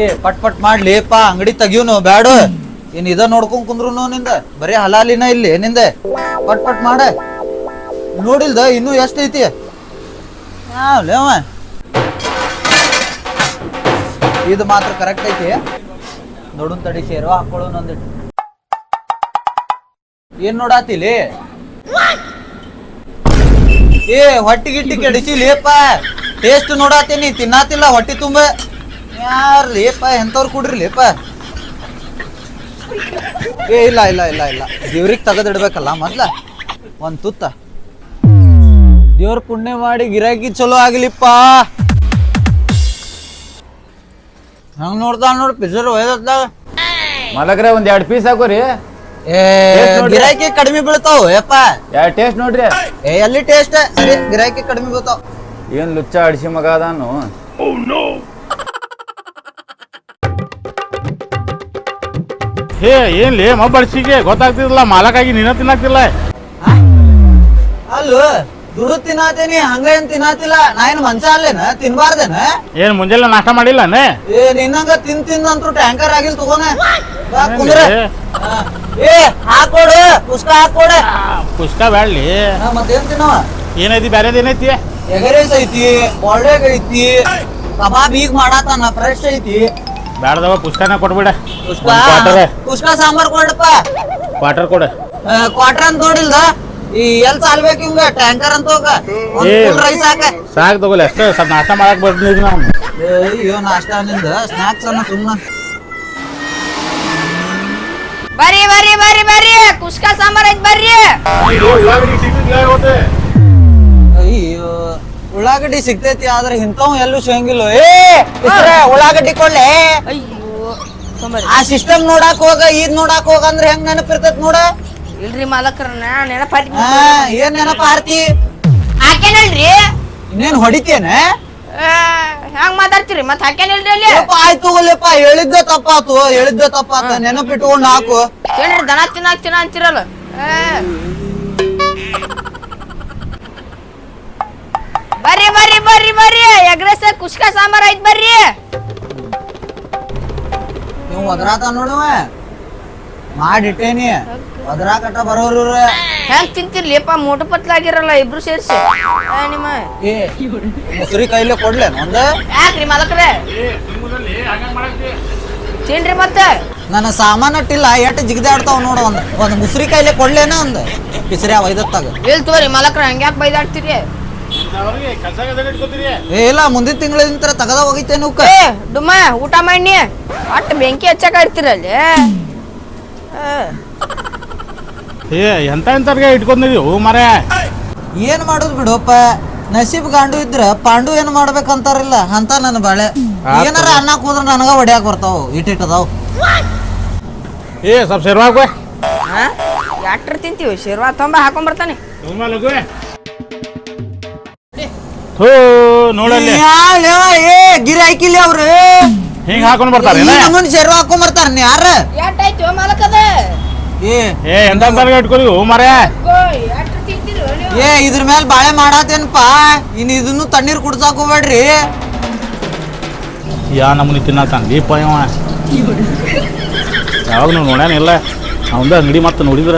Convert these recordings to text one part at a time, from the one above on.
ಏ, ಪಟ್ ಪಟ್ ಮಾಡ್ಲಿಪ್ಪ ಅಂಗಡಿ ತೆಗಿಯೋನು, ಬ್ಯಾಡ. ಏನ್ ಇದ ನೋಡ್ಕೊಂಡ್ ಕುಂದ್ರು ನಿಂದ. ಬರೀ ಹಲಾಲಿನ ಇಲ್ಲಿ, ನಿಂದ. ಪಟ್ ಪಟ್ ಮಾಡ. ನೋಡಿಲ್ದ, ಇನ್ನೂ ಎಷ್ಟ್ ಐತಿ? ಇದು ಮಾತ್ರ ಕರೆಕ್ಟ್ ಐತಿ. ನೋಡುನ್ ತಡಿ ಸೇರುವ ಹಾಕೊಳ್ಳು ನಂದಿಟ್ಟು ಏನ್ ನೋಡಾತಿಲಿ ಏ, ಹೊಟ್ಟಿ ಗಿಟ್ಟಿ ಕೆಡಿಸಿ, ಲೇಪ. ಟೇಸ್ಟ್ ನೋಡಾತೀನಿ, ತಿನ್ನಾತಿಲ್ಲ, ಹೊಟ್ಟಿ ತುಂಬ. ಯಾರ್ ಲೇಪ ಎಂತವ್ರು ಕುಡ್ರಿ ಲೇಪ ಏ ಇಲ್ಲ ಇಲ್ಲ ಇಲ್ಲ ಇಲ್ಲ. ದೇವ್ರಿಗೆ ತೆಗೆದಿಡ್ಬೇಕಲ್ಲ ಮೊದ್ಲ. ಒಂದ್ ತುತ್ತ. ದೇವ್ರ ಪುಣ್ಯ ಮಾಡಿ ಗಿರಾಕಿ ಚಲೋ ಆಗ್ಲಿಪ್ಪ. ಹಂಗ ನೋಡ್ದ ನೋಡ್ ಪಿಸರ್ ಒಯ್ದ ಮಲಗ್ರೆ ಒಂದ್ ಎರಡ್ ಪೀಸ್ ಹಾಕೋರಿ. ಏ ಗಿರಾಕಿ ಕಡಿಮೆ ಬೀಳ್ತಾವ ಯಪ್ಪ. ಎರಡ್ ಟೇಸ್ಟ್ ನೋಡ್ರಿ. ಏ ಎಲ್ಲಿ ಟೇಸ್ಟ್ ಸರಿ ಗಿರಾಕಿ ಕಡಿಮೆ ಬೀಳ್ತಾವ. ಏನ್ ಲುಚ್ಚ ಅಡಿಸಿ ಮಗ ಅದಾನು. ಹೇ ಏನ್ಲಿ ಮಬ್ಬಡಿಸಿಗೆ ಗೊತ್ತಾಗ್ತಿಲ್ಲ ಮಾಲಕಾಗಿ ನೀನ ತಿನ್ನಾಗ್ತಿಲ್ಲ ಅಲ್ಲೋ ದುಡ್ಡು ತಿನ್ನಾತೀನಿ ಹಂಗ ಏನ್ ತಿನ್ನಾತಿಲ್ಲ? ನಾ ಏನ್ ಮಂಚ ಅಲ್ಲೇನ? ತಿನ್ಬಾರ್ದೇನ? ಏನ್ ಮುಂಜಾನೆ ನಾಷ್ಟ ಮಾಡಿಲ್ಲನೆ? ಏ ನಿನ್ನಂಗ ತಿನ್ ತಿಂದ್ ಅಂತೂ ಟ್ಯಾಂಕರ್ ಆಗಿಲ್ ತಗೋನ ಬಾ ಕುಂದ್ರ. ಹಾ. ಏ ಹಾಕೊಡು ಪುಸ್ತಕ ಹಾಕೊಡು. ಪುಸ್ತಕ ಬ್ಯಾಡ್ಲಿ. ಹಾ, ಮತ್ತೇನ್ ತಿನ್ನವ? ಏನೈತಿ ಬ್ಯಾರೇದ್ ಏನೈತಿ? ಎಗರೇಸ್ ಐತಿ ಒಳ್ಳೆ ಐತಿ ಕಬಾಬ್ ಈಗ ಮಾಡಾತಾನ ಫ್ರೆಶ್ ಐತಿ. ಬ್ಯಾಡ್ದವ ಪುಸ್ತಕನ ಕೊಡ್ಬಿಡ. ಪುಷ್ಕ ಸಾಂಬಾರ್ ಕೊಡಪ್ಪ. ಕ್ವಾರ್ಟರ್ ಕೊಡ. ಕ್ವಾರ್ಟರ್ ಅಂತ ನೋಡಿಲ್ದ? ಈ ಎಲ್ ಸಾಲ್ಬೇಕು ಹಿಂಗ ಟ್ಯಾಂಕರ್ ಅಂತ ಹೋಗ. ರೈಸ್ ಹಾಕ. ಸಾಕ್ ತಗೋಲಿ ಅಷ್ಟೇ ಸ್ವಲ್ಪ ನಾಷ್ಟ ಮಾಡಕ್ ಬರ್ತೀನಿ ನಾವು ಏ, ಅಯ್ಯೋ ನಾಷ್ಟ ನಿಂದ. ಸ್ನಾಕ್ಸ್ ಅನ್ನ ಸುಮ್ಮನೆ ಬರ್ರಿ ಬರ್ರಿ ಬರ್ರಿ ಬರ್ರಿ. ಕುಷ್ಕ ಸಾಂಬಾರ್ ಐತ್ ಬರ್ರಿ. ಉಳ್ಳಾಗಡ್ಡಿ ಸಿಗ್ತೈತಿ ಆದ್ರೆ ಇಂಥವ್ ಎಲ್ಲೂ ಸಿಗಂಗಿಲ್ಲ. ಏ ಇಸ್ರ ಉಳ್ಳಾಗಡ್ಡಿ ಕೊಳ್ಳೆ ಅಯ್ಯೋ ಆ ಸಿಸ್ಟಮ್ ನೋಡಾಕ್ ಹೋಗ ಇದ್ ನೋಡಾಕ್ ಹೋಗ ಅಂದ್ರೆ ಹೆಂಗ್ ನೆನಪಿರ್ತೈತ್ ನೋಡ? ಇಲ್ರಿ ಮಾಲಕರ ಏನ್ ನೆನಪ ಆರ್ತಿ ಇನ್ನೇನ್ ಹೊಡಿತೇನ? ಹೆಂಗ್ ಮಾತಾಡ್ತೀರಿ? ಮತ್ ಅಲ್ಲಿ? ಯಪ್ಪ, ಆಯ್ತು ಹೋಗ್ಲಿಪ್ಪ ಹೇಳಿದ್ದ ತಪ್ಪಾತು ಹೇಳಿದ್ದ ತಪ್ಪಾತು ನೆನಪಿಟ್ಕೊಂಡ್ ಹಾಕು. ಏನ್ರಿ ದನ ತಿನ್ನಾಕ್ ತಿನ್ನ ಅಂತಿರಲ್ಲ. ಬರ್ರಿ ಬರ್ರಿ ಬರ್ರಿ ಬರ್ರಿ. ಎಗ್ರೆಸ್ ಕುಷ್ಕ ಸಾಂಬಾರ್ ಐತ್ ಬರ್ರಿ. ನೀವು ಒದ್ರಾತ ನೋಡುವ. ಮಾಡಿಟ್ಟೇನಿ. ಕಟ್ಟ ಬರೋರು. ಹೆಂಗ್ ತಿಂತಿರ್ಲಿಪ್ಪ ಮೋಟು ಪತ್ಲಾಗಿರಲ್ಲ ಇಬ್ರು ಸೇರ್ಸಿ. ಏ, ನಿಮ್ಮ. ಏ ಮುಸುರಿ ಕೈಲೇ ಕೊಡ್ಲೆ ಒಂದ? ಯಾಕ್ರಿ ಮಾಲಕ್ರೆ? ತಿನ್ರಿ ಮತ್ತೆ. ನನ್ನ ಸಾಮಾನ್ ಅಟ್ಟಿಲ್ಲ ಎಟ್ ಜಿಗ್ದಾಡ್ತಾವ್ ನೋಡು ಒಂದ್. ಒಂದ್ ಮುಸ್ರಿ ಕೈಲೇ ಕೊಡ್ಲೇನ ಒಂದ್? ಪಿಸ್ರ್ಯಾ ವೈದತ್ತಾಗ ಇಲ್ ತೋರಿ ಮಾಲಕ್ರ ಹಂಗ್ಯಾಕ್ ಬೈದಾಡ್ತೀರಿ? ಏ ಇಲ್ಲ ಮುಂದಿನ ತಿಂಗಳಿಂದ ತಗದ ಹೋಗಿತ್ತೇನು ಉಕ್ಕ ಏ ಡುಮ್ಮ ಊಟ ಮಾಡಿ. ಅಟ್ ಬೆಂಕಿ ಹಚ್ಚಕ್ ಆಡ್ತಿರಲ್ಲಿ ಏ. ಎಂತ ಎಂತರ್ಗೆ ಹೂ ಮರ ಏನ್ ಮಾಡುದ್ ಬಿಡಪ್ಪ? ನಸೀಬ್ ಗಾಂಡು ಇದ್ರ ಪಾಂಡು ಏನ್ ಮಾಡ್ಬೇಕಂತಾರಿಲ್ಲ ಅಂತ ನನ್ನ ಬಾಳೆ. ಏನಾರ ಅನ್ನ ಕೂದ್ರ ನನಗ ಒಡ್ಯಾಕ್ ಬರ್ತಾವ ಇಟ್ಟಿಟ್ ಅದಾವ್ ಏ ಸ್ವಲ್ಪ ಯಾಟ್ರ ತಿಂತೀವಿ? ಶಿರ್ವಾ ತೊಂಬ ಹಾಕೊಂಡ್ ಬರ್ತಾನೆ. ಥೂ ನೋಡಲ್ಲಿ. ಏ ಗಿರಾಕಿಲಿ ಅವ್ರು. ಹಿಂಗ್ ಹಾಕೊಂಡ್ ಬರ್ತಾರೆ ನಮ್ಮನ್ ಶೆರ್ವ ಹಾಕೊಂಡ್ ಬರ್ತಾರ ನೀ ಯಾರ? ಯಾಟಾಯ್ತು ಮಾಲಕದ ಏ. ಏ ಎಂತ ಎಂತರ್ಗೆ ಇಟ್ಕೊಂಡಿವಿ ಮರ ಏ ಇದ್ರ ಮೇಲೆ ಬಾಳೆ ಮಾಡತ್ತೇನಪ್ಪಾ ಇನ್ ಇದನ್ನು ತಣ್ಣೀರ್ ಕುಡ್ಸಾಕ್ ಹೋಗ್ಬೇಡ್ರಿ. ಯಾ ನಮ್ಮನಿ ತಿನ್ನತಾನ ದೀಪ ಇವ? ಯಾವಾಗ ನೋಡ್ಯಾನಿಲ್ಲ ಅವಂದ ಅಂಗಡಿ ಮತ್ತೆ ನೋಡಿದ್ರ.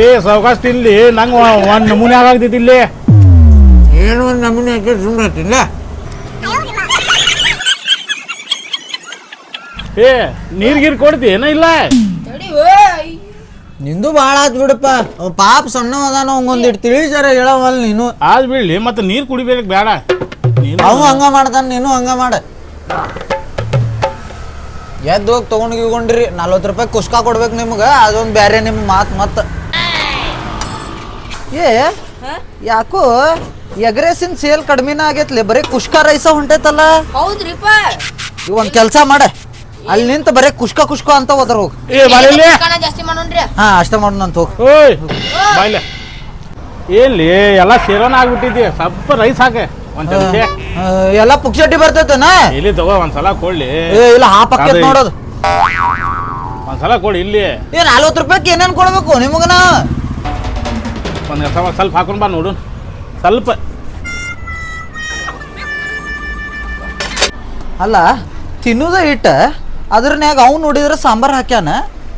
ಏ ಸಾವಕಾಶ ತಿನ್ಲಿ. ನಂಗೆ ಒಂದು ನಮೂನೆ ಆಗಾಗ್ತೈತಿ ಇಲ್ಲಿ ಏನು ನಮ್ಮನೆ ಸುಮ್ಮನೆ ಏ ನೀರ್ ಗೀರ್ ಕೊಡ್ತಿ ಏನೋ ಇಲ್ಲ? ನಿಂದು ಭಾಳ ಆತ್ ಬಿಡಪ್ಪ. ಅವ್ ಪಾಪ ಸಣ್ಣ ಅದಾನ ಅವಂಗೊಂದಿಟ್ಟು ತಿಳಿಸಾರ ಹೇಳವಲ್ ನೀನು. ಆದ್ ಬೀಳ್ಲಿ ಮತ್ತೆ ನೀರ್ ಕುಡಿಬೇಕು ಬೇಡ ನೀನು ಅವ ಹಂಗ ಮಾಡ್ತಾನ ನೀನು ಹಂಗ ಮಾಡ. ಎದ್ದು ಹೋಗಿ ತಗೊಂಡ್ ಗಿಗೊಂಡ್ರಿ ನಲ್ವತ್ತು ರೂಪಾಯಿ ಕುಸ್ಕಾ ಕೊಡ್ಬೇಕು ನಿಮ್ಗ ಅದೊಂದು ಬ್ಯಾರೆ ನಿಮ್ ಮಾತ್ ಮತ್ತ. ಏ? ಯಾಕೋ ಎಗ್ರೆಸಿನ್ ಸೇಲ್ ಕಡಿಮೆನ ಆಗೈತ್ಲೆ? ಬರೀ ಕುಷ್ಕ ರೈಸ ಹೊಂಟೈತಲ್ಲ? ಹೌದ್ರಿಪ್ಪ ಇವ್ ಒಂದ್ ಕೆಲ್ಸ ಮಾಡ. ಅಲ್ಲಿ ನಿಂತ ಬರೀ ಕುಷ್ಕ ಕುಷ್ಕ ಅಂತ ಹೋದ್ರ ಹೋಗ್. ಏ ಕಣ ಜಾಸ್ತಿ ಮಾಡೋಣ್ರಿ. ಹಾ ಅಷ್ಟ ಮಾಡೋಣ ಅಂತ ಹೋಗ್. ಓಯ್ ಬಾಯ್ಲೆ ಏನ್ಲಿ ಎಲ್ಲ ಸೇರೋನ ಆಗ್ಬಿಟ್ಟಿದ್ಯ ಸ್ವಲ್ಪ ರೈಸ್ ಹಾಕೆ. ಒಂದ್ ಚಮಚೆ. ಆ, ಎಲ್ಲ ಪುಕ್ಷಟಿ ಬರ್ತೈತನ? ಇಲ್ಲಿ ತಗೋ ಒಂದ್ಸಲ ಕೊಡ್ಲಿ. ಏ ಇಲ್ಲ ಆ ಪಕ್ಕೇತ್ ಅದು- ನೋಡೋದು. ಒಂದ್ಸಲ ಕೊಡಿ ಇಲ್ಲಿ. ಏನ್ ನಲ್ವತ್ತು ರೂಪಾಯಿಗೆ ಏನೇನ್ ಕೊಡ್ಬೇಕು ನಿಮಗನ? ಒಂದ್ ಸ್ವಲ್ಪ ಸ್ವಲ್ಪ ಹಾಕೊಂಡು ಬಾ ನೋಡು. ಸ್ವಲ್ಪ. ಅಲ್ಲ ತಿನ್ನುದ ಇಟ್ಟ ಅದ್ರನ್ಯಾಗ ಅವ್ನು ನೋಡಿದ್ರೆ ಸಾಂಬಾರ್ ಹಾಕ್ಯಾನ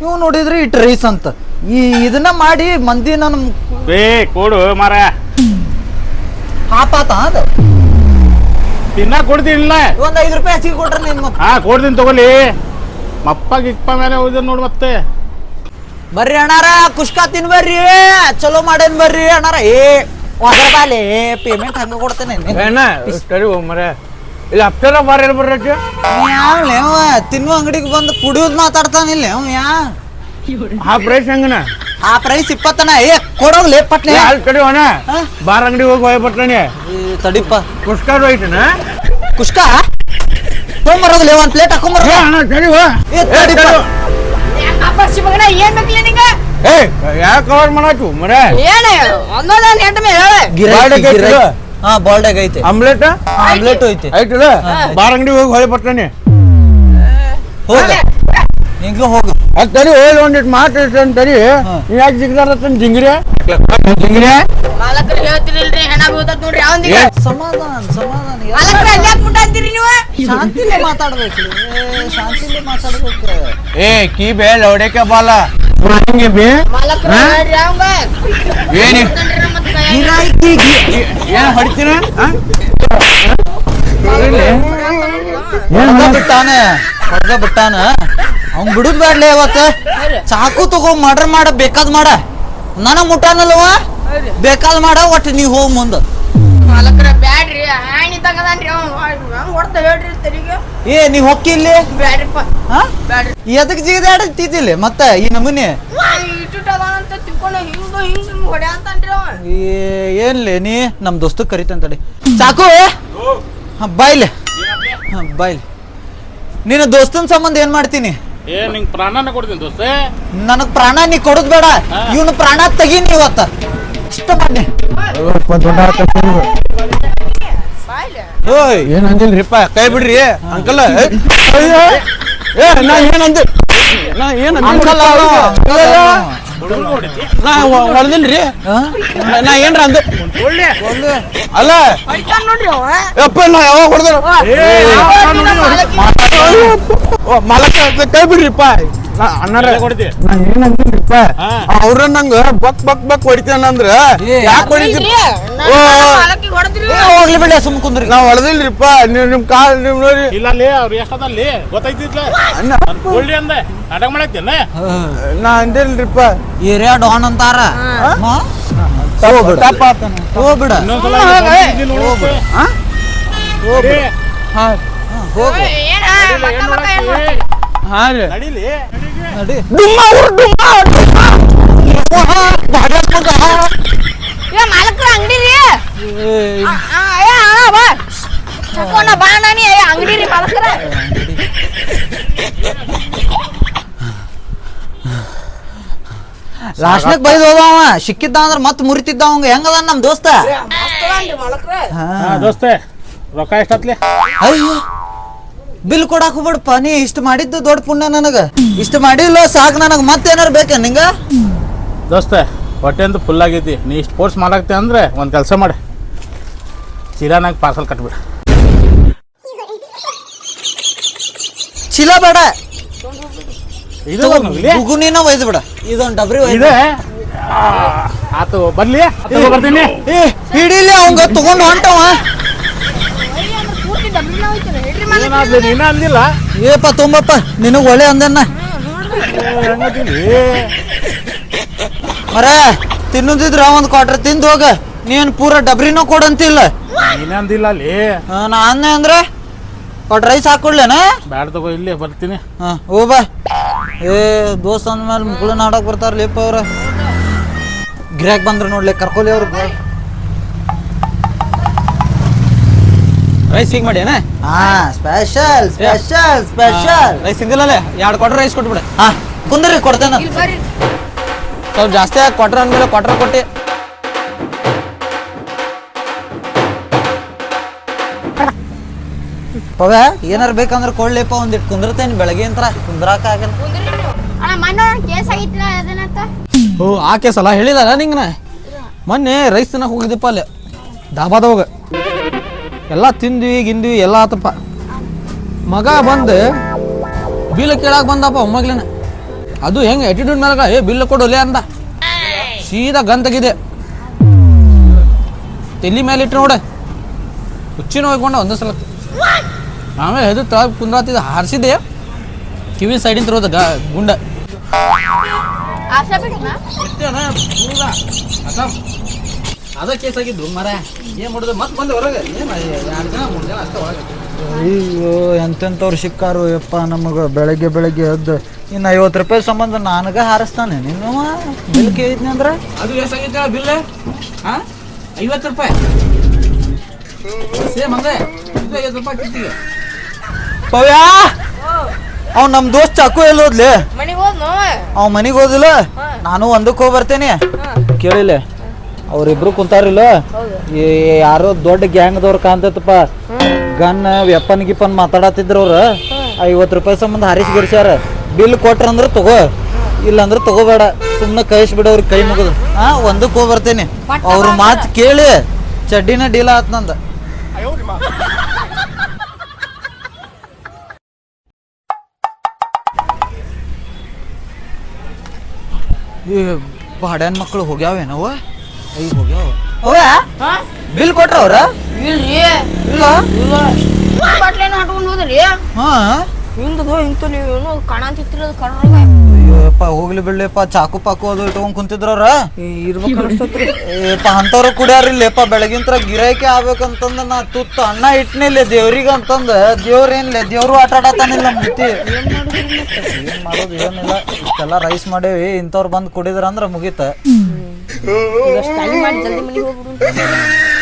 ಇವ್ ನೋಡಿದ್ರೆ ಇಟ್ ರೈಸ್ ಅಂತ. ಈ ಇದನ್ನ ಮಾಡಿ ಮಂದಿ ನನ್ನ ಬೇ ಕೊಡು ಮಾರ ಹಾಪಾತ ಅದು. ತಿನ್ನ ಕೊಡ್ತೀನಿಲ್ಲ ಒಂದ್ ಐದು ರೂಪಾಯಿ ಹೆಚ್ಚಿಗೆ ಕೊಟ್ರೆ ನಿನ್ ಹಾ ಕೊಡ್ತೀನಿ ತಗೊಳ್ಳಿ. ಮಪ್ಪ ಗಿಪ್ಪ ಮೇಲೆ ಹೋಗಿದ್ರೆ ನೋಡು ಮತ್ತೆ. ಬರ್ರಿ ಅಣ್ಣಾರ ಕುಷ್ಕ ತಿನ್ ಬರ್ರಿ. ಚಲೋ ಮಾಡೇನ್ ಬರ್ರಿ ಅಣ್ಣಾರ. ಏ ಒಂದ್ರ ಬಾಲೆ ಪೇಮೆಂಟ್ ಹಂಗ ಕೊಡ್ತೇನೆ ಏನ ಸರಿ ಮರೆ ಇಲ್ಲ ಹಪ್ತೆಲ್ಲ ಬಾರ ಬರ್ರಿ ಯಾವ್ಲೆ ತಿನ್ನುವ ಅಂಗಡಿಗೆ ಬಂದು ಕುಡಿಯೋದು ಮಾತಾಡ್ತಾನ ಇಲ್ಲ ಯಾ ಆ ಪ್ರೈಸ್ ಹೆಂಗನ ಆ ಪ್ರೈಸ್ ಇಪ್ಪತ್ತನ ಏ ಕೊಡೋಗ್ಲಿ ಪಟ್ನೆ. ಅಲ್ಲಿ ಹಾ? ಬಾರ್ ಅಂಗಡಿ ಹೋಗಿ ಬಟ್ಟಾನೆ. ಏ, ತಡಿಪ್ಪ. ಕುಷ್ಕ ಐತನ ಕುಷ್ಕ? ಲೇ ಒಂದ್ ಪ್ಲೇಟ್ ಹಾಕೊಂಬರ ಸರಿ ಏ ತಡಿಪ್ಪ. ಏನ್ ಬೇಕಿಲ್ಲ ನಿಂಗ? ಏ ಯಾಕೆ ಕವರ್ ಮಾಡಾತು ಮರ? ಏನ ಒಂದೊಂದ ಎಂಟ ಮೇಲೆ ಹೇಳ. ಗಿರಾಕಿ, ಬಾಳ್ಡೆಗ್ ಐತಿ ಇದು? ಹಾ ಬಾಲ್ಡೆಗ್ ಐತೆ. ಆಮ್ಲೆಟ್ ಆಮ್ಲೆಟ್ ಐತೆ? ಐತಲ್ಲ? ಬಾರ್ ಅಂಗಡಿ ಹೋಗಿ ಹೊಳೆ ಪಟ್ಟಣ ಹೋಗ. ಹಿಂಗ ಹೋಗ. ಅದು ತರಿ ಹೋಗಿ ಒಂದಿಟ್ಟು ಮಾತು ತರಿ ನೀ ಯಾಕೆ ಜಿಗ್ದಾರ ಜಿಂಗ್ರೆ? ಜಿಂಗ್ರೆ. ಮಾಲಕರು ಹೇಳ್ತಿರಿಲ್ರಿ ಹೆಣ ಬೀಳ್ತದ ನೋಡ್ರಿ ಯಾವಂದಿಗ ಸಮಾಧಾನ ಸಮಾಧಾನ. ಯಾ- ಮಾಲಕರು ಅಲ್ಲಿ ಯಾಕೆ ಮುಟ್ಟ ಅಂತೀರಿ ನೀವು ಶಾಂತಿಲೇ ಮಾತಾಡ್ಬೇಕು. ಏ, ಶಾಂತಿಲೇ ಮಾತಾಡ್ಬೇಕು. ಏ ಕೀ ಬೇ ಲೌಡೇಕೆ ಬಾಲ. ಹಂಗೆ ಬೇ? ಮಾಲಕರು ಹೇಳ್ರಿ ಅವಂಗ ಏನಿ ಹೊಡ್ದ ಬಿಟ್ಟಾನೆ ಹೊಡೆದ ಬಿಟ್ಟಾನ? ಅವ್ನ್ ಬಿಡುದ್ ಬ್ಯಾಡ್ಲೆ ಅವತ್ತ ಚಾಕು ತಗೋ ಮರ್ಡರ್ ಮಾಡ ಬೇಕಾದ್ ಮಾಡ. ನನ ಮುಟ್ಟಾನಲ್ವ ಬೇಕಾದ್ ಮಾಡ ಒಟ್ಟು ನೀವ್ ಹೋಗ್ ಮುಂದ. ಮಾಲಕರ ಬ್ಯಾಡ್ರಿ ಹ್ಯಾಂಗ್ ಇದ್ದಂಗದಾನ್ರಿ ಅವ ಹಂಗ್ ಹೊಡ್ತ ಹೇಳ್ರಿ ತೆರಿಗೆ ಏ ನೀ ಹೊಕ್ಕಿಲ್ಲಿ ಬ್ಯಾಡ್ರಿಪ್ಪ. ಹಾ? ಎದಕ್ ಮತ್ತೆ ಈ ನಮೂನಿ? ಏ- ಏನ್ಲೆ ನೀ? ನಮ್ ದೋಸ್ತ ಕರಿತಂತಡಿ ಚಾಕು? ಹಾ ಬಾಯ್ಲೆ ಹಾ ಬಾಯ್ಲೆ ನಿನ್ನ ದೋಸ್ತನ್ ಸಂಬಂಧ ಏನ್ ಮಾಡ್ತೀನಿ? ಏ ನಿಂಗೆ ಪ್ರಾಣನ ಕೊಡ್ತೀನಿ ದೋಸ್ತೆ? ನನಗ್ ಪ್ರಾಣ ನೀ ಕೊಡುದ್ ಬೇಡ. ಇವನು ಪ್ರಾಣ ತೆಗೀನಿ ಇವತ್ತ ಇಷ್ಟ ಮಾಡಿ. ಓಯ್. ಏನ್ ಅಂದಿಲ್ರಿಪ್ಪ ಕೈ ಬಿಡ್ರಿ. ಅಂಕಲ್ ಏ. ನಾ ಏನ್ ಅಂದಿ ನಾ ಏನ್ ನಾ ಹೊಡೆದಿಲ್ರಿ ನಾ ಏನ್ರ ಅಂದೆ ಒಳ್ಳೆ ಅಲ್ಲ ಹೊಡಿತಾನ್ ನೋಡ್ರಿ ಅವ ಯಪ್ಪ ನಾ ಯಾವಾಗ ಹೊಡೆದ್ರ ಮಾಲಕ ಕೈ ಬಿಡ್ರಿಪ್ಪ ಹಾ. ಅವ್ರ ನಂಗ ಬಕ್ ಬಕ್ ಬಕ್ ಹೊಡಿತಾನಂದ್ರ ಯಾಕೆ ಹೋಗ್ಲಿ ಬಿಡ ಸುಮ್ ಕುಂದ್ರಿ. ನಾ ಹೊಡೆದಿಲ್ರಿಪ್ಪ ನೀವ್ ನಿಮ್ ಕಾಲ್ ನಿಮ್ ನೋಡಿ. ಇಲ್ಲ ಅಲ್ಲಿ ಅವ್ರು ಎಷ್ಟದಲ್ಲಿ ಅಂದೆ. ನಾಟಕ ಮಾಡತ್ತೇನೆ ನಾ ಅಂದಿಲ್ರಿಪ್ಪ. ಏರಿಯಾ ಡಾನ್ ಅಂತಾರ. ಹಾ? ಹೋಗ್ಬಿಡ. ಹೋಗ್ಬಿಡ. ಇನ್ನೊಂದ್ಸಲ ಹೋಗ್ಬಿಡು. ಹಾ ಏ ಮಾಲಕ್ರ ಅಂಗಡಿ ರೀ. ಆ, ಆ, ಏ ಅಣ್ಣ ಬಾ. ಚಕೋನ ಬಾ ಏ ಅಂಗಡಿ ರೀ ಮಾಲಕ್ರ. ಲಾಸ್ಟ್ನಾಗ ಬೈದ್ ಹೋದವ ಸಿಕ್ಕಿದ್ದ ಅಂದ್ರ ಮತ್ ಮುರಿತಿದ್ದ ಅವಂಗ. ಹೆಂಗದ ನಮ್ ದೋಸ್ತ? ದೋಸ್ತೆ ರೊಕ್ಕ ಎಷ್ಟತ್ಲಿ ಅಯ್ಯೋ. ಬಿಲ್ ಕೊಡಾಕ ಬಿಡಪ್ಪ ನೀ ಇಷ್ಟ ಮಾಡಿದ್ದು ದೊಡ್ಡ ಪುಣ್ಯ ನನಗ. ಇಷ್ಟ ಮಾಡಿಲ್ಲ ಸಾಕು ನನಗ ಮತ್ತೇನಾರ ಬೇಕ ನಿಂಗ? ದೋಸ್ತ ಹೊಟ್ಟೆ ಅಂತ ಫುಲ್ ಆಗೈತಿ. ನೀ ಇಷ್ಟು ಫೋರ್ಸ್ ಮಾಡಾಕ್ತಿ ಅಂದ್ರೆ ಒಂದು ಕೆಲಸ ಮಾಡಿ. ಚೀಲಾನಾಗ ಪಾರ್ಸಲ್ ಕಟ್ಬಿಡ. ಚೀಲ ಬೇಡ. ಇದು? ಗುಗುನಿನ ಒಯ್ದು ಬಿಡ. ಇದೊಂದು ಡಬ್ರಿ ಒಯ್ದು ಇದೆ. ಆತು ಬರ್ಲಿ. ಬರ್ತೀನಿ. ಹಿಡಿಲಿ ಅವಂಗ ತಗೊಂಡು ಹೊಂಟವ. ಏನಾದ್ಲಿ ನೀನ ಅಂದಿಲ್ಲ? ಏಪ ತುಂಬಪ್ಪ ನಿನಗೆ ಒಳ್ಳೆ ಅಂದನ್ನ ಹೆಂಗದೀನಿ ಮರ ತಿನ್ನುದಿದ್ರ ಒಂದ್ ಕ್ವಾಟ್ರ್ ತಿಂದು ಹೋಗ. ನೀನ್ ಪೂರ ಡಬ್ರಿನೂ ಕೊಡಂತಿಲ್ಲ. ನೀನ ಅಂದಿಲ್ಲ ಅಲ್ಲಿ? ಹಾ, ನಾ ಅಂದೆ ಅಂದ್ರೆ ಕೊಟ್ ರೈಸ್ ಹಾಕೊಡ್ಲೇನ? ಬ್ಯಾಡ ತಗೋ ಇಲ್ಲಿ ಬರ್ತೀನಿ. ಹಾ ಓ ಬಾ. ಏ ದೋಸ್ತ ಅಂದ್ಮೇಲೆ ಮುಗುಳು ನಾಡಕ್ ಬರ್ತಾರ ಲೇಪ ಅವ್ರ. ಗಿರಾಕ್ ಬಂದ್ರ ನೋಡ್ಲಿ ಕರ್ಕೊಲಿ ಅವ್ರು ರೈಸ್ ಹೀಗೆ ಮಾಡಿ ಏನ? ಹಾ ಸ್ಪೆಷಲ್ ಸ್ಪೆಷಲ್ ಸ್ಪೆಷಲ್ ರೈಸ್ ಇದಿಲ್ಲ ಅಲ್ಲೇ ಎರಡು ಕ್ವಾರ್ಟರ್ ರೈಸ್ ಕೊಟ್ಬಿಡ. ಹಾ ಕುಂದ್ರಿ ಕೊಡ್ತೇನೆ ಸ್ವಲ್ಪ ಜಾಸ್ತಿ ಆಗಿ ಕ್ವಾರ್ಟರ್ ಅಂದ್ಮೇಲೆ ಕ್ವಾರ್ಟರ್ ಕೊಟ್ಟಿ. ಪವ ಏನಾರ ಬೇಕಂದ್ರ ಕೊಡ್ಲಿಪ್ಪ ಒಂದಿಟ್ಟು ಕುಂದಿರ್ತೇನೆ ಬೆಳಗ್ಗೆ ಅಂತರ ಕುಂದ್ರಾಕ ಆಗಲ್ಲ. ಓ ಆ ಕೇಸಲ್ಲ ಹೇಳಿದಾರ ನಿಂಗನ? ಮೊನ್ನೆ ರೈಸ್ ತಿನ್ನಕ್ಕೆ ಹೋಗಿದ್ದಪ್ಪ ಅಲ್ಲಿ. ದಾಬಾದವಾಗ ಎಲ್ಲ ತಿಂದ್ವಿ ಗಿಂದ್ವಿ ಎಲ್ಲ ಆತಪ್ಪ ಮಗ ಬಂದು ಬಿಲ್ ಕೇಳಕ್ ಬಂದಪ್ಪ ಒಮ್ಮಗ್ಲೇನ ಅದು ಹೆಂಗೆ ಆಟಿಟ್ಯೂಡ್ ಮೇಲೆ ಏ ಬಿಲ್ ಕೊಡೋಲೆ ಅಂದ. ಸೀದಾ ಗನ್ ತೆಗಿದೆ ತಲಿ ಮೇಲೆ ಇಟ್ಟು ನೋಡ. ಹುಚ್ಚಿನ ಹೋಗ್ಕೊಂಡ ಒಂದೇ ಸಲ. ಆಮೇಲೆ ಹೆದು ತಳ ಕುಂದ್ರಾತಿದ್ದ ಹಾರಿಸಿದೆ ಕಿವಿ ಸೈಡಿಂದ ತರೋದ ಗ ಗುಂಡ. ಬಿಟ್ನಾ ಅದ ಕೇಸ್ ಆಗಿದ್ದು ಮರ ಏನ್ ಮಾಡುದು? ಮತ್ತೆ ಬಂದು ಹೊರಗೆ. ಏನು ಎರಡು ಜನ ಮೂರು ಜನ ಅಷ್ಟೇ ಒಳಗೆ. ಅಯ್ಯೋ ಎಂತೆಂಥವ್ರು ಸಿಕ್ಕಾರು ಯಪ್ಪ ನಮಗೆ ಬೆಳಗ್ಗೆ ಬೆಳಗ್ಗೆ ಎದ್ದು ಇನ್ನು ಐವತ್ತು ರೂಪಾಯಿ ಸಂಬಂಧ ನನಗೆ ಹಾರಿಸ್ತಾನೆ. ನೀನು ಬಿಲ್ ಕೇಳಿದ್ನಿ ಅಂದ್ರೆ? ಅದು ಎಷ್ಟಾಗಿತ್ತು ಹೇಳ ಬಿಲ್ ಹಾ ಐವತ್ತು ರೂಪಾಯಿ. ಸೇಮ್ ಅಂದ್ರೆ ಇದು ಐವತ್ತು ರೂಪಾಯಿ ಕಿತ್ತಿಗೆ. ಪವ್ಯಾ! ಅವ್ ನಮ್ಮ ದೋಸ್ತ್ ಚಾಕು ಎಲ್ಲಿ ಹೋದ್ಲಿ? ಅವ್ ಮನಿಗೆ ಹೋದಿಲ್ಲ? ನಾನು ಒಂದಕ್ಕೆ ಹೋಗಿ ಬರ್ತೇನೆ. ಕೇಳಿಲ್ಲ ಅವ್ರಿಬ್ರು ಕುಂತಾರಿಲ್ಲ. ಈ ಯಾರೋ ದೊಡ್ಡ ಗ್ಯಾಂಗ್ದವ್ರು ಕಾಣ್ತೈತಪ್ಪ. ಗನ್ ವೆಪನ್ ಗಿಪನ್ ಮಾತಾಡತ್ತಿದ್ರು ಅವ್ರ. ಐವತ್ತು ರೂಪಾಯಿ ಸಂಬಂಧ ಹರಿಸಿ ಗಿರ್ಸ್ಯಾರ. ಬಿಲ್ ಕೊಟ್ರಂದ್ರೆ ತಗೋ. ಇಲ್ಲಾಂದ್ರೆ ತಗೋಬೇಡ. ಸುಮ್ಮನೆ ಕಳಿಸಿ ಬಿಡು ಅವ್ರಿಗೆ ಕೈ ಮುಗಿದು. ಹಾ ಒಂದಕ್ಕೆ ಹೋಗಿ ಬರ್ತೇನೆ ಅವ್ರ ಮಾತು ಕೇಳಿ. ಚಡ್ಡಿನ ಡೀಲ್ ಆತ್ ನಂದ. ಏ ಬಾಡ್ಯಾನ್ ಮಕ್ಕಳು ಹೋಗ್ಯಾವೇನವ ಬಿಲ್ ಕೊಟ್ರ ಅವ್ರ? ಇಲ್ರಿ. ಇಲ್ಲ? ಇಲ್ಲ. ಬಾಟ್ಲೇನ ಹಟ್ಕೊಂಡು ಹೋದ್ರಿ? ಹಾ? ಹಿಂದದು ಹಿಂತ ನೀವು ಏನೋ ಕಾಣಂತಿತ್ತಿರೋದು ಕರ್ರ ಅಯ್ಯೋಪ್ಪ ಹೋಗ್ಲಿ ಬಿಡ್ಲಿಪ್ಪ ಚಾಕು ಪಾಕು ಅದು ಇಟ್ಕೊಂಡ್ ಕುಂತಿದ್ರವ್ರ ಇರ್ಬೇಕು ಅನ್ಸ್ತತ್ರಿ. ಏಪ್ಪ ಅಂತವ್ರು ಬೆಳಗಿಂತ್ರ ಗಿರಾಕಿ ಆಗ್ಬೇಕಂತಂದ ನಾ ತುತ್ತ ಅಣ್ಣ ಇಟ್ನಿಲ್ಲ ದೇವ್ರಿಗೆ ಅಂತಂದ. ದೇವ್ರ ಏನ್ಲೆ ದೇವ್ರು ಆಟ ಆಡತಾನಿಲ್ಲ ನಮ್ಮ ಜೊತೆ ಏನ್ ಮಾಡೋದು ಏನಿಲ್ಲ. ಇಷ್ಟೆಲ್ಲ ರೈಸ್ ಮಾಡೇವಿ ಇಂಥವ್ರು ಬಂದು ಕುಡಿದ್ರ ಅಂದ್ರ ಮುಗೀತ. ಖಾಲಿ ಮಾಡಿ ಜಲ್ದಿ ಮನೆಗೆ ಹೋಗ್ಬಿಡು